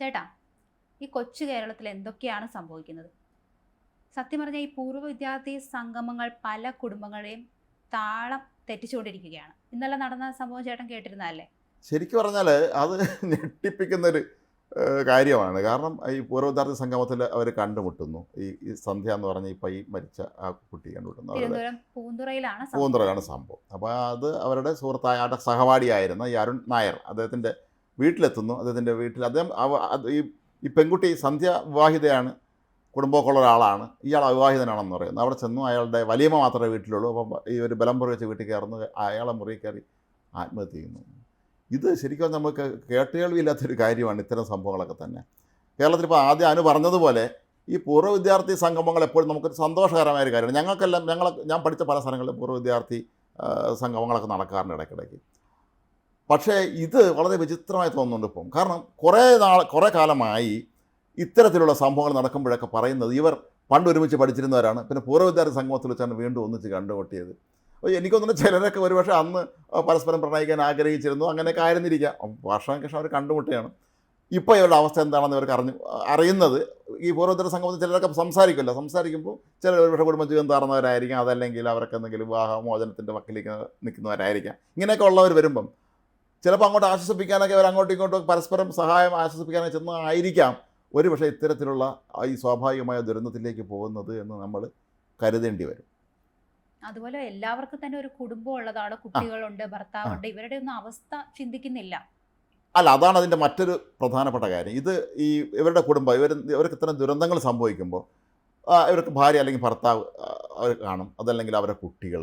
ചേട്ടാ ഈ കൊച്ചു കേരളത്തിൽ എന്തൊക്കെയാണ് സംഭവിക്കുന്നത്? സത്യം പറഞ്ഞാൽ ഈ പൂർവ വിദ്യാർത്ഥി സംഗമങ്ങൾ പല കുടുംബങ്ങളെയും താളം തെറ്റിച്ചുകൊണ്ടിരിക്കുകയാണ്. ഇന്നലെ നടന്ന സംഭവം ചേട്ടൻ കേട്ടിരുന്നല്ലേ ശരിക്കും പറഞ്ഞാൽ അത് ഞെട്ടിപ്പിക്കുന്നൊരു കാര്യമാണ്. കാരണം ഈ പൂർവ വിദ്യാർത്ഥി സംഗമത്തിൽ അവർ കണ്ടുമുട്ടുന്നു. ഈ സന്ധ്യ എന്ന് പറഞ്ഞ ഈ പൈ മരിച്ച ആ കുട്ടി കണ്ടുമുട്ടുന്നു. പൂന്തുറയിലാണ് സംഭവം. പൂന്തറയാണ് സംഭവം. അപ്പോൾ അത് അവരുടെ സുഹൃത്തായ അവരുടെ സഹപാഠിയായിരുന്ന ഈ അരുൺ നായർ അദ്ദേഹത്തിന്റെ വീട്ടിലെത്തുന്നു. അദ്ദേഹത്തിന്റെ വീട്ടിൽ അദ്ദേഹം ഈ ഈ പെൺകുട്ടി സന്ധ്യ വിവാഹിതയാണ് കുടുംബമൊക്കെ ഉള്ള ഒരാളാണ്. ഇയാൾ അവിവാഹിതനാണെന്ന് പറയുന്നത് അവിടെ ചെന്നു അയാളുടെ വലിയമ്മ മാത്രമേ വീട്ടിലുള്ളൂ. അപ്പം ഈ ഒരു ബലം പുറകെ വീട്ടിൽ കയറുന്നു. അയാളെ മുറി കയറി ആത്മഹത്യ ചെയ്യുന്നു. ഇത് ശരിക്കും നമുക്ക് കേട്ടുകേൾവിയില്ലാത്തൊരു കാര്യമാണ് ഇത്തരം സംഭവങ്ങളൊക്കെ തന്നെ. കേരളത്തിൽ ഇപ്പോൾ ആദ്യം അനു പറഞ്ഞതുപോലെ ഈ പൂർവ വിദ്യാർത്ഥി സംഗമങ്ങൾ എപ്പോഴും നമുക്കൊരു സന്തോഷകരമായ ഒരു കാര്യമാണ്. ഞങ്ങൾക്കെല്ലാം ഞങ്ങൾ ഞാൻ പഠിച്ച പല സ്ഥലങ്ങളിലും പൂർവ വിദ്യാർത്ഥി സംഗമങ്ങളൊക്കെ നടക്കാറുണ്ട് ഇടയ്ക്കിടയ്ക്ക്. പക്ഷേ ഇത് വളരെ വിചിത്രമായി തോന്നുന്നുണ്ട് ഇപ്പം. കാരണം കുറേ നാൾ കുറേ കാലമായി ഇത്തരത്തിലുള്ള സംഭവങ്ങൾ നടക്കുമ്പോഴൊക്കെ പറയുന്നത് ഇവർ പണ്ട് ഒരുമിച്ച് പഠിച്ചിരുന്നവരാണ്. പിന്നെ പൂർവവിദ്യാർത്ഥി സംഗമത്തിൽ വെച്ചാണ് വീണ്ടും ഒന്നിച്ച് കണ്ടുപൊട്ടിയത് അപ്പോൾ എനിക്കൊന്നും ചിലരൊക്കെ ഒരുപക്ഷെ അന്ന് പരസ്പരം പ്രണയിക്കാൻ ആഗ്രഹിച്ചിരുന്നു അങ്ങനെയൊക്കെ ആയിരുന്നിരിക്കാം. വർഷം ശേഷം അവർ കണ്ടുമുട്ടിയാണ് ഇപ്പോൾ ഇവരുടെ അവസ്ഥ എന്താണെന്ന് ഇവർക്ക് അറിഞ്ഞു അറിയുന്നത് ഈ പൂർവോത്തര സംഗമത്തിൽ ചിലരൊക്കെ സംസാരിക്കുമല്ലോ സംസാരിക്കുമ്പോൾ ചിലർ ഒരുപക്ഷെ കുടുംബജീവൻ താർന്നവരായിരിക്കാം അതല്ലെങ്കിൽ അവർക്ക് എന്തെങ്കിലും വിവാഹമോചനത്തിന്റെ വക്കിലേക്ക് നിൽക്കുന്നവരായിരിക്കാം. ഇങ്ങനെയൊക്കെ ഉള്ളവർ വരുമ്പം ചിലപ്പോൾ അങ്ങോട്ട് ആശ്വസിപ്പിക്കാനൊക്കെ അവർ അങ്ങോട്ടും ഇങ്ങോട്ടും പരസ്പരം സഹായം ആശ്വസിപ്പിക്കാനൊക്കെ ചെന്നായിരിക്കാം. ഒരു പക്ഷേ ഇത്തരത്തിലുള്ള ഈ സ്വാഭാവികമായ ദുരന്തത്തിലേക്ക് പോകുന്നത് എന്ന് നമ്മൾ കരുതേണ്ടി വരും. അതുപോലെ എല്ലാവർക്കും തന്നെ ഒരു കുടുംബം ഉള്ളതാണ് കുട്ടികളുണ്ട് ഭർത്താവുണ്ട് ഇവരുടെ ഒന്നും അവസ്ഥ ചിന്തിക്കുന്നില്ല. അല്ല അതാണ് അതിന്റെ മറ്റൊരു പ്രധാനപ്പെട്ട കാര്യം. ഇത് ഈ ഇവരുടെ കുടുംബം ഇവർ ഇവർക്ക് ഇത്തരം ദുരന്തങ്ങൾ സംഭവിക്കുമ്പോൾ ഇവർക്ക് ഭാര്യ അല്ലെങ്കിൽ ഭർത്താവ് അവർ കാണും അതല്ലെങ്കിൽ അവരുടെ കുട്ടികൾ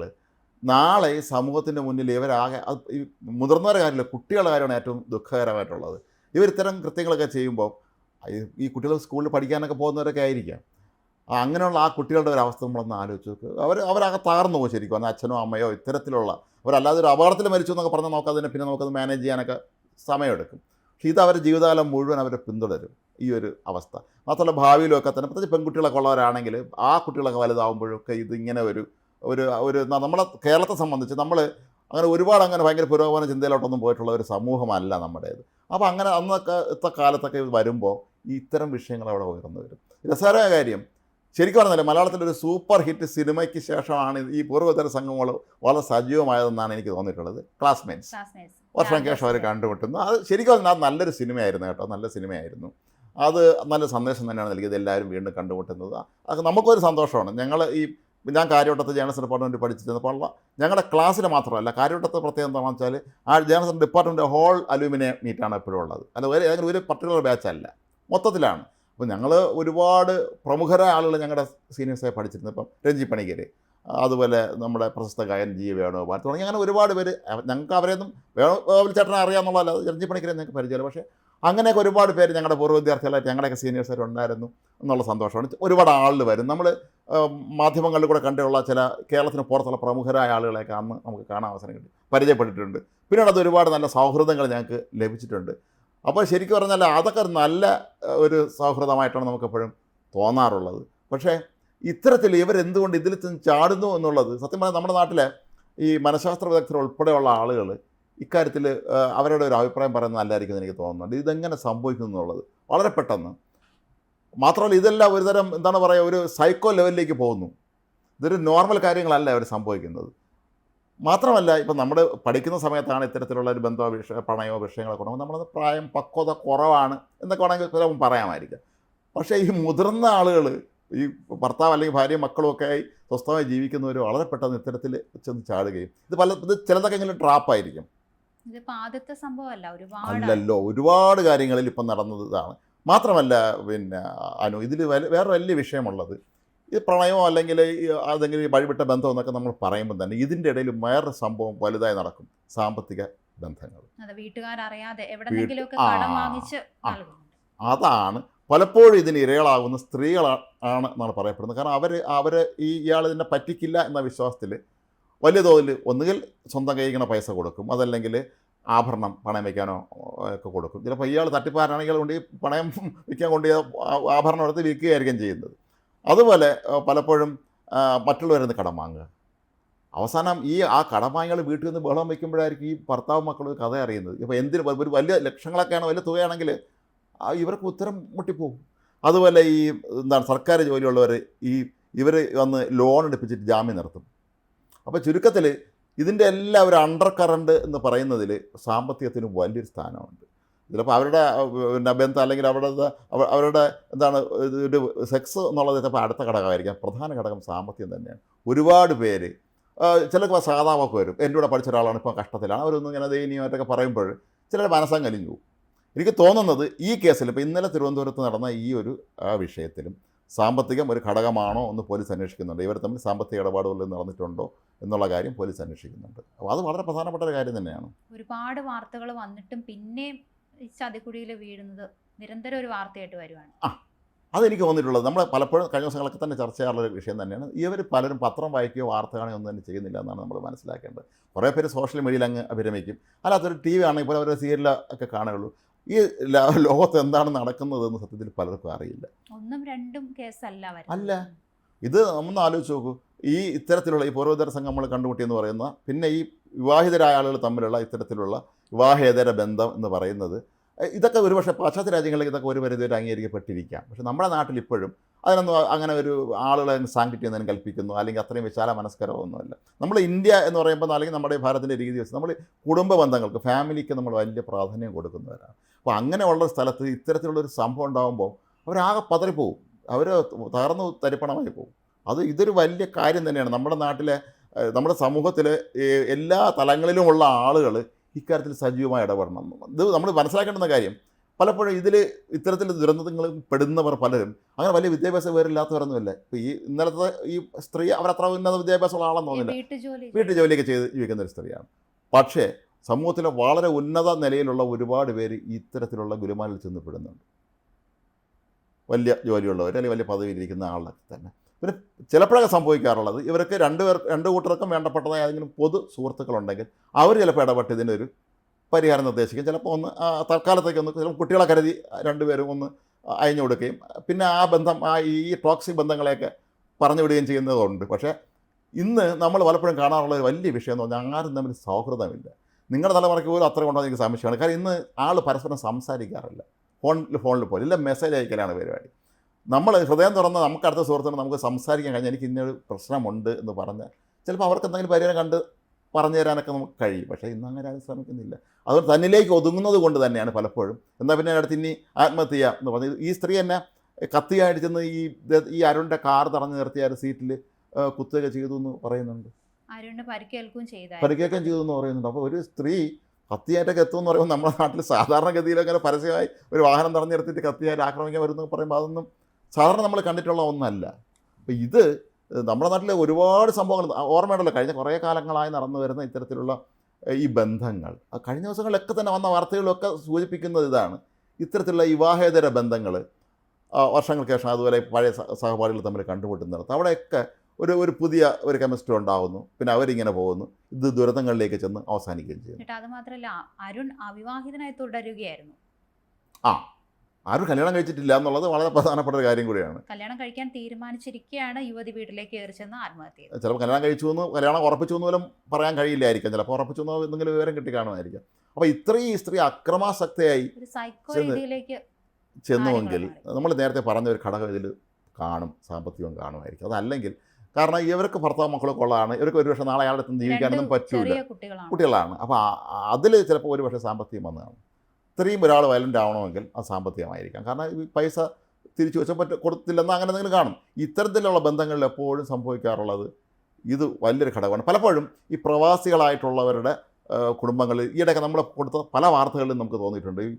നാളെ സമൂഹത്തിന്റെ മുന്നിൽ ഇവരാകെ ഈ മുതിർന്നവരുടെ കാര്യമില്ല കുട്ടികളുടെ കാര്യമാണ് ഏറ്റവും ദുഃഖകരമായിട്ടുള്ളത്. ഇവർ ഇത്തരം കൃത്യങ്ങളൊക്കെ ചെയ്യുമ്പോൾ ഈ- കുട്ടികൾ സ്കൂളിൽ പഠിക്കാനൊക്കെ പോകുന്നവരൊക്കെ ആയിരിക്കാം. അങ്ങനെയുള്ള ആ കുട്ടികളുടെ ഒരു അവസ്ഥ നമ്മളൊന്ന് ആലോചിച്ച് നോക്ക്. അവർ അവരാകെ തകർന്നു പോകും ശരിക്കും. അന്ന് അച്ഛനോ അമ്മയോ ഇത്തരത്തിലുള്ള അവരല്ലാതെ ഒരു അപകടത്തിൽ മരിച്ചു എന്നൊക്കെ പറഞ്ഞാൽ നോക്കാതിനെ പിന്നെ നമുക്കത് മാനേജ് ചെയ്യാനൊക്കെ സമയമെടുക്കും. പക്ഷേ ഇത് അവരുടെ ജീവിതകാലം മുഴുവൻ അവരെ പിന്തുടരും. ഈ ഒരു അവസ്ഥ. മാത്രമല്ല ഭാവിയിലൊക്കെ തന്നെ പ്രത്യേകിച്ച് പെൺകുട്ടികളൊക്കെ ഉള്ളവരാണെങ്കിൽ ആ കുട്ടികളൊക്കെ വലുതാവുമ്പോഴൊക്കെ ഇതിങ്ങനെ ഒരു ഒരു ഒരു നമ്മളെ കേരളത്തെ സംബന്ധിച്ച് നമ്മൾ അങ്ങനെ ഒരുപാട് അങ്ങനെ ഭയങ്കര പുരോഗമന ചിന്തയിലോട്ടൊന്നും പോയിട്ടുള്ള ഒരു സമൂഹമല്ല നമ്മുടേത്. അപ്പോൾ അങ്ങനെ അന്നൊക്കെ ഇത്ത കാലത്തൊക്കെ ഇത് വരുമ്പോൾ ഈ ഇത്തരം വിഷയങ്ങൾ അവിടെ ഉയർന്നു വരും. രസകരമായ കാര്യം ശരിക്കും പറഞ്ഞാൽ മലയാളത്തിന്റെ ഒരു സൂപ്പർ ഹിറ്റ് സിനിമയ്ക്ക് ശേഷമാണ് ഈ പൂർവതര സംഘങ്ങൾ വളരെ സജീവമായതെന്നാണ് എനിക്ക് തോന്നിയിട്ടുള്ളത്. ക്ലാസ്മേറ്റ്സ്. വർഷം ശേഷം അവർ കണ്ടുമുട്ടുന്നു. അത് ശരിക്കും പറഞ്ഞാൽ അത് നല്ലൊരു സിനിമയായിരുന്നു കേട്ടോ നല്ല സിനിമയായിരുന്നു. അത് നല്ല സന്ദേശം തന്നെയാണ് നൽകിയത് എല്ലാവരും വീണ്ടും കണ്ടുമുട്ടുന്നത്. അത് നമുക്കൊരു സന്തോഷമാണ്. ഞങ്ങൾ ഈ ഞാൻ കാര്യവട്ടത്ത് ജേണൽസ് ഡിപ്പാർട്ട്മെന്റ് പഠിച്ചിരുന്നപ്പോൾ ഉള്ള ഞങ്ങളുടെ ക്ലാസ്സിൽ മാത്രമല്ല കാര്യവട്ടത്തെ പ്രത്യേകം എന്താണെന്ന് വെച്ചാൽ ആ ജേണൽസ് ഡിപ്പാർട്ട്മെന്റ് ഹോൾ അലൂമിനെ മീറ്റാണ് എപ്പോഴും ഉള്ളത്. അല്ല ഒരു ഏതെങ്കിലും ഒരു പർട്ടിക്കുലർ ബാച്ച് അല്ല. മൊത്തത്തിലാണ്. അപ്പോൾ ഞങ്ങൾ ഒരുപാട് പ്രമുഖരായ ആളുകൾ ഞങ്ങളുടെ സീനിയേഴ്സായി പഠിച്ചിരുന്നു. ഇപ്പം രഞ്ജി പണിക്കർ അതുപോലെ നമ്മുടെ പ്രശസ്ത ഗായൻ ജി വേണുഗോപാൽ തുടങ്ങി. അങ്ങനെ ഒരുപാട് പേര് ഞങ്ങൾക്ക് അവരെയൊന്നും വേണുഗോപാൽ ചേട്ടനെ അറിയാമെന്നുള്ളതല്ല രഞ്ജി പണിക്കരെ ഞങ്ങൾക്ക് പരിചയമില്ല. പക്ഷേ അങ്ങനെയൊക്കെ ഒരുപാട് പേര് ഞങ്ങളുടെ പൂർവ വിദ്യാർത്ഥികളായിട്ട് ഞങ്ങളുടെയൊക്കെ സീനിയേഴ്സായിട്ട് ഉണ്ടായിരുന്നു എന്നുള്ള സന്തോഷമാണ്. ഒരുപാട് ആളുകൾ വരും നമ്മൾ മാധ്യമങ്ങളിൽ കൂടെ കണ്ടുള്ള ചില കേരളത്തിന് പുറത്തുള്ള പ്രമുഖരായ ആളുകളെയൊക്കെ അന്ന് നമുക്ക് കാണാൻ അവസരം കിട്ടി. പരിചയപ്പെട്ടിട്ടുണ്ട്. പിന്നീട് അത് ഒരുപാട് നല്ല സൗഹൃദങ്ങൾ ഞങ്ങൾക്ക് ലഭിച്ചിട്ടുണ്ട്. അപ്പോൾ ശരിക്കും പറഞ്ഞാൽ അതൊക്കെ നല്ല ഒരു സൗഹൃദമായിട്ടാണ് നമുക്കെപ്പോഴും തോന്നാറുള്ളത്. പക്ഷേ ഇത്തരത്തിൽ ഇവരെന്തുകൊണ്ട് ഇതിൽ ചാടുന്നു എന്നുള്ളത് സത്യം പറഞ്ഞാൽ നമ്മുടെ നാട്ടിലെ ഈ മനഃശാസ്ത്ര വിദഗ്ധർ ഉൾപ്പെടെയുള്ള ആളുകൾ ഇക്കാര്യത്തിൽ അവരുടെ ഒരു അഭിപ്രായം പറയുന്നത് നല്ലതായിരിക്കും എന്ന് എനിക്ക് തോന്നുന്നുണ്ട്. ഇതെങ്ങനെ സംഭവിക്കുന്നു എന്നുള്ളത് വളരെ പെട്ടെന്ന്. മാത്രമല്ല ഇതെല്ലാം ഒരുതരം എന്താണ് പറയുക ഒരു സൈക്കോ ലെവലിലേക്ക് പോകുന്നു. ഇതൊരു നോർമൽ കാര്യങ്ങളല്ല അവർ സംഭവിക്കുന്നത്. മാത്രമല്ല ഇപ്പം നമ്മൾ പഠിക്കുന്ന സമയത്താണ് ഇത്തരത്തിലുള്ള ഒരു ബന്ധമോ വിഷയ പണയോ വിഷയങ്ങളൊക്കെ ഉണ്ടെങ്കിൽ നമ്മളത് പ്രായം പക്വത കുറവാണ് എന്നൊക്കെ വേണമെങ്കിൽ ചിലപ്പം പറയാമായിരിക്കാം. പക്ഷേ ഈ മുതിർന്ന ആളുകൾ ഈ ഭർത്താവ് അല്ലെങ്കിൽ ഭാര്യയും മക്കളും ഒക്കെ ആയി സ്വസ്ഥമായി ജീവിക്കുന്നവർ വളരെ പെട്ടെന്ന് ഇത്തരത്തിൽ ചെന്ന് ചാടുകയും ഇത് പല ഇത് ചിലതൊക്കെ എങ്കിലും ട്രാപ്പായിരിക്കും ഇതിപ്പോ ആദ്യത്തെ സംഭവമല്ല ഒരുപാട് അല്ലല്ലോ ഒരുപാട് കാര്യങ്ങളിൽ ഇപ്പം നടന്നത് ഇതാണ് മാത്രമല്ല പിന്നെ അനു ഇതിൽ വേറെ വലിയ വിഷയമുള്ളത്. ഈ പ്രണയമോ അല്ലെങ്കിൽ അതെങ്കിലും വഴിവിട്ട ബന്ധം എന്നൊക്കെ നമ്മൾ പറയുമ്പോൾ തന്നെ ഇതിന്റെ ഇടയിൽ വേറൊരു സംഭവം വലുതായി നടക്കും. സാമ്പത്തിക ബന്ധങ്ങൾ. വീട്ടുകാരറിയാതെ. അതാണ്. പലപ്പോഴും ഇതിന് ഇരകളാകുന്ന സ്ത്രീകളാണ് എന്നാണ് പറയപ്പെടുന്നത്. കാരണം അവർ അവരെ ഈ ഇയാൾ ഇതിനെ പറ്റിക്കില്ല എന്ന വിശ്വാസത്തിൽ വലിയ തോതിൽ ഒന്നുകിൽ സ്വന്തം കൈകണ പൈസ കൊടുക്കും അതല്ലെങ്കിൽ ആഭരണം പണയം വയ്ക്കാനോ ഒക്കെ കൊടുക്കും. ചിലപ്പോൾ ഇയാൾ തട്ടിപ്പാരാണെങ്കിൽ കൊണ്ട് പണയം വിൽക്കാൻ കൊണ്ട് ആഭരണം എടുത്ത് വിൽക്കുകയായിരിക്കും ചെയ്യുന്നത്. അതുപോലെ പലപ്പോഴും മറ്റുള്ളവരിൽ നിന്ന് കടം വാങ്ങുക. അവസാനം ഈ ആ കടം വാങ്ങികൾ വീട്ടിൽ നിന്ന് ബഹളം വയ്ക്കുമ്പോഴായിരിക്കും ഈ ഭർത്താവ് മക്കൾ കഥ അറിയുന്നത്. ഇപ്പോൾ എന്തിന് ഒരു വലിയ ലക്ഷങ്ങളൊക്കെയാണ് വലിയ തുകയാണെങ്കിൽ ഇവർക്ക് ഉത്തരം മുട്ടിപ്പോകും. അതുപോലെ ഈ എന്താണ് സർക്കാർ ജോലിയുള്ളവർ ഈ ഇവർ വന്ന് ലോൺ എടുപ്പിച്ചിട്ട് ജാമ്യം നിർത്തും. അപ്പോൾ ചുരുക്കത്തിൽ ഇതിന്റെ എല്ലാം ഒരു അണ്ടർ കറണ്ട് എന്ന് പറയുന്നതിൽ സാമ്പത്തികത്തിന് വലിയൊരു സ്ഥാനമുണ്ട്. ചിലപ്പോൾ അവരുടെ പിന്നെ ബന്ധം അല്ലെങ്കിൽ അവരുടെ അവരുടെ എന്താണ് ഒരു സെക്സ് എന്നുള്ളത് ചിലപ്പോൾ അടുത്ത ഘടകമായിരിക്കാം. പ്രധാന ഘടകം സാമ്പത്തികം തന്നെയാണ്. ഒരുപാട് പേര് ചിലപ്പോൾ സാധാവൊക്കെ വരും. എന്റെ കൂടെ പഠിച്ച ഒരാളാണ് ഇപ്പോൾ കഷ്ടത്തിലാണ്. അവരൊന്നും ഇങ്ങനെ ദയനീയമായിട്ടൊക്കെ പറയുമ്പോൾ ചിലർ മനസ്സം കലിഞ്ഞു എനിക്ക് തോന്നുന്നത് ഈ കേസിൽ ഇപ്പോൾ ഇന്നലെ തിരുവനന്തപുരത്ത് നടന്ന ഈ ഒരു വിഷയത്തിലും സാമ്പത്തികം ഒരു ഘടകമാണോ എന്ന് പോലീസ് അന്വേഷിക്കുന്നുണ്ട്. ഇവർ തമ്മിൽ സാമ്പത്തിക ഇടപാടുകൾ നടന്നിട്ടുണ്ടോ എന്നുള്ള കാര്യം പോലീസ് അന്വേഷിക്കുന്നുണ്ട്. അപ്പോൾ അത് വളരെ പ്രധാനപ്പെട്ട ഒരു കാര്യം തന്നെയാണ്. ഒരുപാട് വാർത്തകൾ വന്നിട്ടും പിന്നെ ചതിക്കുഴിയിൽ വീഴുന്നത് നിരന്തരം ഒരു വാർത്തയായിട്ട് വരുവാണ്. ആ അതെനിക്ക് തോന്നിയിട്ടുള്ളത്. നമ്മൾ പലപ്പോഴും കഴിഞ്ഞ ദിവസങ്ങളൊക്കെ തന്നെ ചർച്ച ചെയ്യാറുള്ള ഒരു വിഷയം തന്നെയാണ്. ഇവർ പലരും പത്രം വായിക്കുകയോ വാർത്ത കാണുകയോ ഒന്നും തന്നെ ചെയ്യുന്നില്ല എന്നാണ് നമ്മൾ മനസ്സിലാക്കേണ്ടത്. കുറേ പേര് സോഷ്യൽ മീഡിയയിൽ അങ്ങ് അഭിരമിക്കും. അല്ലാത്തൊരു ടി വി ആണെങ്കിൽ അവരുടെ അവർ സീരിയലൊക്കെ കാണുകയുള്ളൂ. ഈ ലോകത്ത് എന്താണ് നടക്കുന്നതെന്ന് സത്യത്തിൽ പലർക്കും അറിയില്ല. ഒന്നും രണ്ടും കേസല്ല അല്ല. ഇത് ഒന്ന് ആലോചിച്ച് നോക്കൂ. ഈ ഇത്തരത്തിലുള്ള ഈ പൂർവതര സംഘം നമ്മൾ കണ്ടുമുട്ടി എന്ന് പറയുന്ന പിന്നെ ഈ വിവാഹിതരായ ആളുകൾ തമ്മിലുള്ള ഇത്തരത്തിലുള്ള വിവാഹേതര ബന്ധം എന്ന് പറയുന്നത് ഇതൊക്കെ ഒരുപക്ഷെ പാശ്ചാത്യ രാജ്യങ്ങളിലേക്ക് ഇതൊക്കെ ഒരു പരിധി വരെ അംഗീകരിക്കപ്പെട്ടിരിക്കാം. പക്ഷെ നമ്മുടെ നാട്ടിൽ ഇപ്പോഴും അതിനൊന്നും അങ്ങനെ ഒരു ആളുകളെ സാങ്കത്യം എന്തെങ്കിലും കൽപ്പിക്കുന്നു അല്ലെങ്കിൽ അത്രയും വിശാല മനസ്കരമൊന്നുമല്ല. നമ്മൾ ഇന്ത്യ എന്ന് പറയുമ്പോൾ അല്ലെങ്കിൽ നമ്മുടെ ഭാരതത്തിന്റെ രീതി വെച്ച് നമ്മൾ കുടുംബ ബന്ധങ്ങൾക്ക് ഫാമിലിക്ക് നമ്മൾ വലിയ പ്രാധാന്യം കൊടുക്കുന്നവരാണ്. അപ്പോൾ അങ്ങനെയുള്ള സ്ഥലത്ത് ഇത്തരത്തിലുള്ളൊരു സംഭവം ഉണ്ടാകുമ്പോൾ അവരാകെ പതറിപ്പോവും. അവർ തകർന്നു തരിപ്പണമായി പോകും അത് ഇതൊരു വലിയ കാര്യം തന്നെയാണ്. നമ്മുടെ നാട്ടിലെ നമ്മുടെ സമൂഹത്തിലെ എല്ലാ തലങ്ങളിലുമുള്ള ആളുകൾ ഇക്കാര്യത്തിൽ സജീവമായി ഇടപെടണം. ഇത് നമ്മൾ മനസ്സിലാക്കേണ്ടുന്ന കാര്യം പലപ്പോഴും ഇതിൽ ഇത്തരത്തിൽ ദുരന്തങ്ങൾ പെടുന്നവർ പലരും. അങ്ങനെ വലിയ വിദ്യാഭ്യാസ വിവരമില്ലാത്തവരൊന്നുമില്ല ഇപ്പോൾ ഈ ഇന്നലത്തെ ഈ സ്ത്രീ അവരത്ര ഉന്നത വിദ്യാഭ്യാസമുള്ള ആളെന്ന് തോന്നില്ല വീട്ടു ജോലിയൊക്കെ ചെയ്ത് ജീവിക്കുന്ന ഒരു സ്ത്രീയാണ്. പക്ഷേ സമൂഹത്തിലെ വളരെ ഉന്നത നിലയിലുള്ള ഒരുപാട് പേര് ഇത്തരത്തിലുള്ള ഗുരുമാനിൽ ചെന്ന് പെടുന്നുണ്ട്. വലിയ ജോലിയുള്ളവർ അല്ലെങ്കിൽ വലിയ പദവിയിലിരിക്കുന്ന ആളൊക്കെ തന്നെ. പിന്നെ ചിലപ്പോഴൊക്കെ സംഭവിക്കാറുള്ളത് ഇവർക്ക് രണ്ട് പേർ രണ്ട് കൂട്ടർക്കും വേണ്ടപ്പെട്ടതായ ഏതെങ്കിലും പൊതു സുഹൃത്തുക്കളുണ്ടെങ്കിൽ അവർ ചിലപ്പോൾ ഇടപെട്ട് ഇതിനൊരു പരിഹാരം നിർദ്ദേശിക്കും. ചിലപ്പോൾ ഒന്ന് തൽക്കാലത്തേക്ക് ഒന്ന് ചിലപ്പോൾ കുട്ടികളെ കരുതി രണ്ടുപേരും ഒന്ന് അയഞ്ഞു കൊടുക്കുകയും പിന്നെ ആ ബന്ധം ആ ഈ ടോക്സിക് ബന്ധങ്ങളെയൊക്കെ പറഞ്ഞു വിടുകയും ചെയ്യുന്നതുണ്ട്. പക്ഷേ ഇന്ന് നമ്മൾ പലപ്പോഴും കാണാറുള്ള ഒരു വലിയ വിഷയം എന്ന് പറഞ്ഞാൽ ആരും തമ്മിൽ സൗഹൃദമില്ല. നിങ്ങളുടെ തലമുറയ്ക്ക് പോലും അത്ര കൊണ്ടോ എനിക്ക് സംശയമാണ്. കാരണം ഇന്ന് ആൾ പരസ്പരം സംസാരിക്കാറില്ല. ഫോണിൽ ഫോണിൽ പോലും. ഇല്ല മെസ്സേജ് അയക്കലാണ് പരിപാടി. നമ്മൾ ഹൃദയം തുറന്ന് നമുക്ക് അടുത്ത സുഹൃത്തിന് നമുക്ക് സംസാരിക്കാൻ കഴിഞ്ഞാൽ എനിക്ക് ഇന്നൊരു പ്രശ്നമുണ്ട് എന്ന് പറഞ്ഞാൽ ചിലപ്പോൾ അവർക്ക് എന്തെങ്കിലും പരിഹാരം കണ്ട് പറഞ്ഞു തരാനൊക്കെ നമുക്ക് കഴിയും. പക്ഷേ ഇന്ന് അങ്ങനെ ആരും ശ്രമിക്കുന്നില്ല. അതുകൊണ്ട് തന്നിലേക്ക് ഒതുങ്ങുന്നത് കൊണ്ട് തന്നെയാണ് പലപ്പോഴും. എന്നാൽ പിന്നെ അടുത്ത് ഇനി ആത്മഹത്യ ചെയ്യാം എന്ന് പറഞ്ഞത് ഈ സ്ത്രീ എന്നെ കത്തിയായിട്ട് ചെന്ന് ഈ ഈ അരുണിന്റെ കാർ തടഞ്ഞു നിർത്തിയ സീറ്റിൽ കുത്തുകയൊക്കെ ചെയ്തു എന്ന് പറയുന്നുണ്ട്. പരിക്കേൽക്കുകയും ചെയ്തു എന്ന് പറയുന്നുണ്ട്. അപ്പോൾ ഒരു സ്ത്രീ കത്തിയായിട്ടൊക്കെ എത്തുമെന്ന് പറയുമ്പോൾ നമ്മുടെ നാട്ടിൽ സാധാരണഗതിയിലൊക്കെ അങ്ങനെ പരസ്യമായി ഒരു വാഹനം തടഞ്ഞു നിർത്തിയിട്ട് കത്തിയായിട്ട് ആക്രമിക്കാൻ വരുന്നു പറയുമ്പോൾ അതൊന്നും സാധാരണ നമ്മൾ കണ്ടിട്ടുള്ള ഒന്നല്ല. അപ്പോൾ ഇത് നമ്മുടെ നാട്ടിലെ ഒരുപാട് സംഭവങ്ങൾ ഓർമ്മയുണ്ടല്ലോ കഴിഞ്ഞ കുറേ കാലങ്ങളായി നടന്നു വരുന്ന ഇത്തരത്തിലുള്ള ഈ ബന്ധങ്ങൾ. കഴിഞ്ഞ ദിവസങ്ങളിലൊക്കെ തന്നെ വന്ന വാർത്തകളൊക്കെ സൂചിപ്പിക്കുന്നത് ഇതാണ്. ഇത്തരത്തിലുള്ള വിവാഹേതര ബന്ധങ്ങൾ വർഷങ്ങൾക്ക് ശേഷം അതുപോലെ പഴയ സഹ- സഹപാഠികൾ തമ്മിൽ കണ്ടുമുട്ടുന്നിടത്ത് അവിടെയൊക്കെ ഒരു ഒരു പുതിയ ഒരു കെമിസ്ട്രി ഉണ്ടാവുന്നു. പിന്നെ അവരിങ്ങനെ പോകുന്നു. ഇത് ദുരന്തങ്ങളിലേക്ക് ചെന്ന് അവസാനിക്കുകയും ചെയ്യുന്നു. എന്നിട്ട് അത് മാത്രമല്ല അരുൺ അവിവാഹിതനായി തുടരുകയായിരുന്നു. ആ. ആരും കല്യാണം കഴിച്ചിട്ടില്ല എന്നുള്ളത് വളരെ പ്രധാനപ്പെട്ട ഒരു കാര്യം കൂടിയാണ്. കല്യാണം കഴിക്കാൻ തീരുമാനിച്ചിരിക്കുകയാണ് യുവതി വീട്ടിലേക്ക് കയറി ചെന്ന് ആത്മഹത്യ ചിലപ്പോൾ കല്യാണം കഴിച്ചു എന്ന് കല്യാണം ഉറപ്പിച്ചു എന്ന് പോലും പറയാൻ കഴിയില്ലായിരിക്കാം. ചിലപ്പോൾ ഉറപ്പിച്ചു എന്നോ എന്തെങ്കിലും വിവരം കിട്ടി കാണുമായിരിക്കാം. അപ്പോൾ ഇത്രയും ഈ സ്ത്രീ അക്രമാസക്തയായി ചെന്നുവെങ്കിൽ നമ്മൾ നേരത്തെ പറഞ്ഞ ഒരു ഘടകം ഇതിൽ കാണും സാമ്പത്തികം കാണുമായിരിക്കും. അതല്ലെങ്കിൽ കാരണം ഇവർക്ക് ഭർത്താവ് മക്കളൊക്കെ ഉള്ളതാണ്. ഇവർക്ക് ഒരു പക്ഷേ നാളെ അയാളുടെ അടുത്ത് ജീവിക്കാനൊന്നും പറ്റൂല. കുട്ടികളാണ്. കുട്ടികളാണ്. അപ്പോൾ അതിൽ ചിലപ്പോൾ ഒരു പക്ഷേ സാമ്പത്തികം വന്നതാണ്. ഇത്രയും ഒരാൾ വയലന്റ് ആവണമെങ്കിൽ അത് സാമ്പത്തികമായിരിക്കാം. കാരണം ഈ പൈസ തിരിച്ചു വെച്ചാൽ പറ്റ കൊടുത്തില്ലെന്ന് അങ്ങനെ എന്തെങ്കിലും കാണും. ഇത്തരത്തിലുള്ള ബന്ധങ്ങളിൽ എപ്പോഴും സംഭവിക്കാറുള്ളത് ഇത് വലിയൊരു ഘടകമാണ്. പലപ്പോഴും ഈ പ്രവാസികളായിട്ടുള്ളവരുടെ കുടുംബങ്ങളിൽ ഈയിടെയൊക്കെ നമ്മൾ കൊടുത്ത പല വാർത്തകളിലും നമുക്ക് തോന്നിയിട്ടുണ്ട്. ഈ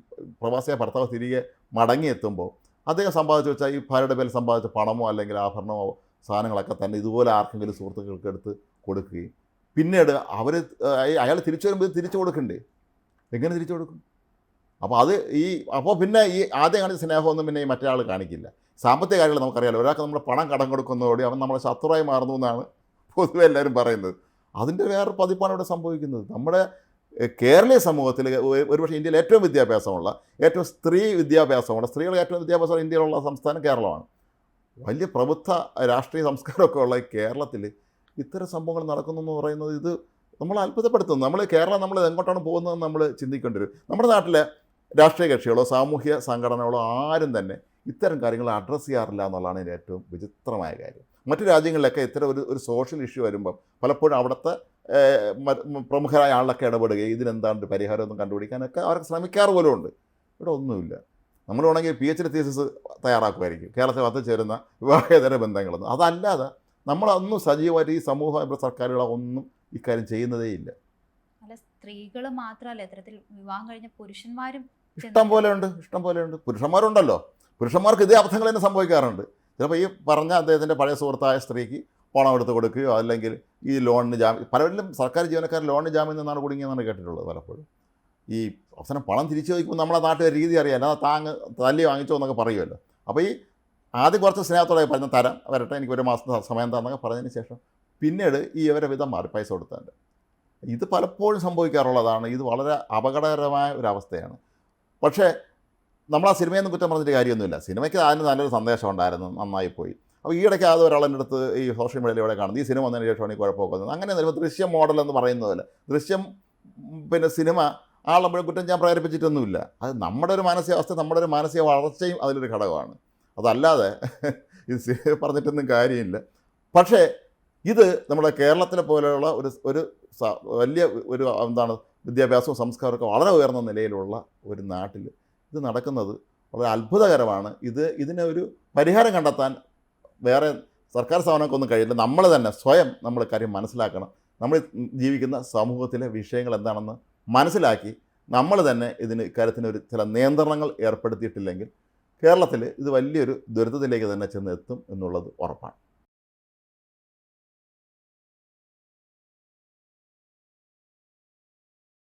പ്രവാസിയെ ഭർത്താവ് തിരികെ മടങ്ങിയെത്തുമ്പോൾ അദ്ദേഹം സമ്പാദിച്ചു വെച്ചാൽ ഈ ഭാര്യയുടെ പേരിൽ സമ്പാദിച്ച പണമോ അല്ലെങ്കിൽ ആഭരണമോ സാധനങ്ങളൊക്കെ തന്നെ ഇതുപോലെ ആർക്കെങ്കിലും സുഹൃത്തുക്കൾക്ക് എടുത്ത് കൊടുക്കുകയും. പിന്നീട് അവർ അയാൾ തിരിച്ചു വരുമ്പോൾ തിരിച്ചു കൊടുക്കണ്ടേ? എങ്ങനെ തിരിച്ചു കൊടുക്കും? അപ്പോൾ അത് ഈ അപ്പോൾ പിന്നെ ഈ ആദ്യം കാണിച്ച സ്നേഹമൊന്നും പിന്നെ ഈ മറ്റൊരാൾ കാണിക്കില്ല. സാമ്പത്തിക കാര്യങ്ങൾ നമുക്കറിയാലോ. ഒരാൾക്ക് നമ്മൾ പണം കടം കൊടുക്കുന്നതോടെ അവൻ നമ്മളെ ശത്രുവായി മാറുന്നു എന്നാണ് പൊതുവെ എല്ലാവരും പറയുന്നത്. അതിന്റെ വേറെ പതിപ്പാണ് ഇവിടെ സംഭവിക്കുന്നത്. നമ്മുടെ കേരളീയ സമൂഹത്തിൽ ഒരുപക്ഷെ ഇന്ത്യയിൽ ഏറ്റവും വിദ്യാഭ്യാസമുള്ള ഏറ്റവും സ്ത്രീ വിദ്യാഭ്യാസമുള്ള സ്ത്രീകൾ ഏറ്റവും വിദ്യാഭ്യാസം ഇന്ത്യയിലുള്ള സംസ്ഥാനം കേരളമാണ്. വലിയ പ്രബുദ്ധ രാഷ്ട്രീയ സംസ്കാരമൊക്കെ ഉള്ള കേരളത്തിൽ ഇത്തരം സംഭവങ്ങൾ നടക്കുന്നു എന്ന് പറയുന്നത് ഇത് നമ്മൾ അത്ഭുതപ്പെടുത്തുന്നു. നമ്മൾ കേരളം നമ്മൾ എങ്ങോട്ടാണ് പോകുന്നതെന്ന് നമ്മൾ ചിന്തിക്കേണ്ടി വരും. നമ്മുടെ നാട്ടിലെ രാഷ്ട്രീയ കക്ഷികളോ സാമൂഹ്യ സംഘടനകളോ ആരും തന്നെ ഇത്തരം കാര്യങ്ങൾ അഡ്രസ്സ് ചെയ്യാറില്ല എന്നുള്ളതാണ് ഇതിന്റെ ഏറ്റവും വിചിത്രമായ കാര്യം. മറ്റു രാജ്യങ്ങളിലൊക്കെ ഇത്തരം ഒരു ഒരു സോഷ്യൽ ഇഷ്യൂ വരുമ്പം പലപ്പോഴും അവിടുത്തെ പ്രമുഖരായ ആളിലൊക്കെ ഇടപെടുകയും ഇതിനെന്താണ് ഒരു പരിഹാരമൊന്നും കണ്ടുപിടിക്കാനൊക്കെ അവർക്ക് ശ്രമിക്കാറ് പോലും ഉണ്ട് ഇവിടെ ഒന്നുമില്ല. നമ്മൾ വേണമെങ്കിൽ പി എച്ച് ഡി തീസിസ് തയ്യാറാക്കുമായിരിക്കും. കേരളത്തിൽ വന്നു ചേരുന്ന വിവാഹേതര ബന്ധങ്ങളൊന്നും. അതല്ലാതെ നമ്മളൊന്നും സജീവമായിട്ട് ഈ സമൂഹ സർക്കാരുകളെ ഒന്നും ഇക്കാര്യം ചെയ്യുന്നതേ ഇല്ല അല്ല സ്ത്രീകൾ മാത്രമല്ല ഇത്തരത്തിൽ വിവാഹം കഴിഞ്ഞ പുരുഷന്മാരും ഇഷ്ടം പോലെ ഉണ്ട് ഇഷ്ടം പോലെ ഉണ്ട് പുരുഷന്മാരുണ്ടല്ലോ. പുരുഷന്മാർക്ക് ഇതേ അബദ്ധങ്ങൾ തന്നെ സംഭവിക്കാറുണ്ട്. ചിലപ്പോൾ ഈ പറഞ്ഞ അദ്ദേഹത്തിന്റെ പഴയ സുഹൃത്തായ സ്ത്രീക്ക് പണം എടുത്ത് കൊടുക്കുകയോ അല്ലെങ്കിൽ ഈ ലോണിന് ജാമ്യം പലരിലും സർക്കാർ ജീവനക്കാർ ലോണിന് ജാമ്യം നിന്നാണ് കുടുങ്ങിയെന്നാണ് കേട്ടിട്ടുള്ളത് പലപ്പോഴും. ഈ അവസാനം പണം തിരിച്ചു ചോദിക്കുമ്പോൾ നമ്മളെ നാട്ടിലെ രീതി അറിയാം. അല്ലാതെ താങ്ങ് തല്ലി വാങ്ങിച്ചോ എന്നൊക്കെ പറയുമല്ലോ. അപ്പോൾ ഈ ആദ്യം കുറച്ച് സ്നേഹത്തോടെ പറഞ്ഞ തരാം വരട്ടെ എനിക്ക് ഒരു മാസം സമയം തന്നൊക്കെ പറഞ്ഞതിന് ശേഷം പിന്നീട് ഈ ഇവരെ വിധം മാറി പൈസ കൊടുത്തതിന്റെ ഇത് പലപ്പോഴും സംഭവിക്കാറുള്ളതാണ്. ഇത് വളരെ അപകടകരമായ ഒരു അവസ്ഥയാണ്. പക്ഷേ നമ്മൾ ആ സിനിമയൊന്നും കുറ്റം പറഞ്ഞിട്ട് കാര്യമൊന്നുമില്ല. സിനിമയ്ക്ക് അതിന് നല്ലൊരു സന്ദേശം ഉണ്ടായിരുന്നു നന്നായി പോയി. അപ്പോൾ ഇടയ്ക്ക് അത് ഒരാളെന്റെ അടുത്ത് ഈ സോഷ്യൽ മീഡിയയിലൂടെ കാണുന്നത് ഈ സിനിമ വന്നതിന് ശേഷമാണ് ഈ കുഴപ്പമൊക്കെ വന്നത്. അങ്ങനെ വരുമ്പോൾ ദൃശ്യം മോഡൽ എന്ന് പറയുന്നതല്ല ദൃശ്യം പിന്നെ സിനിമ ആളുമ്പോഴും കുറ്റം ഞാൻ പ്രേരിപ്പിച്ചിട്ടൊന്നുമില്ല. അത് നമ്മുടെ ഒരു മാനസികാവസ്ഥ നമ്മുടെ ഒരു മാനസിക വളർച്ചയും അതിലൊരു ഘടകമാണ്. അതല്ലാതെ ഇത് പറഞ്ഞിട്ടൊന്നും കാര്യമില്ല. പക്ഷേ ഇത് നമ്മുടെ കേരളത്തിലെ പോലെയുള്ള ഒരു ഒരു വലിയ ഒരു എന്താണ് വിദ്യാഭ്യാസവും സംസ്കാരമൊക്കെ വളരെ ഉയർന്ന നിലയിലുള്ള ഒരു നാട്ടിൽ ഇത് നടക്കുന്നത് വളരെ അത്ഭുതകരമാണ്. ഇത് ഇതിനെ ഒരു പരിഹാരം കണ്ടെത്താൻ വേറെ സർക്കാർ സ്ഥാപനങ്ങൾക്കൊന്നും കഴിയില്ല. നമ്മൾ തന്നെ സ്വയം നമ്മൾ കാര്യം മനസ്സിലാക്കണം. നമ്മൾ ജീവിക്കുന്ന സമൂഹത്തിലെ വിഷയങ്ങൾ എന്താണെന്ന് മനസ്സിലാക്കി നമ്മൾ തന്നെ ഇതിന് ഇക്കാര്യത്തിന് ഒരു ചില നിയന്ത്രണങ്ങൾ ഏർപ്പെടുത്തിയിട്ടില്ലെങ്കിൽ കേരളത്തിൽ ഇത് വലിയൊരു ദുരിതത്തിലേക്ക് തന്നെ ചെന്ന് എത്തും എന്നുള്ളത് ഉറപ്പാണ്.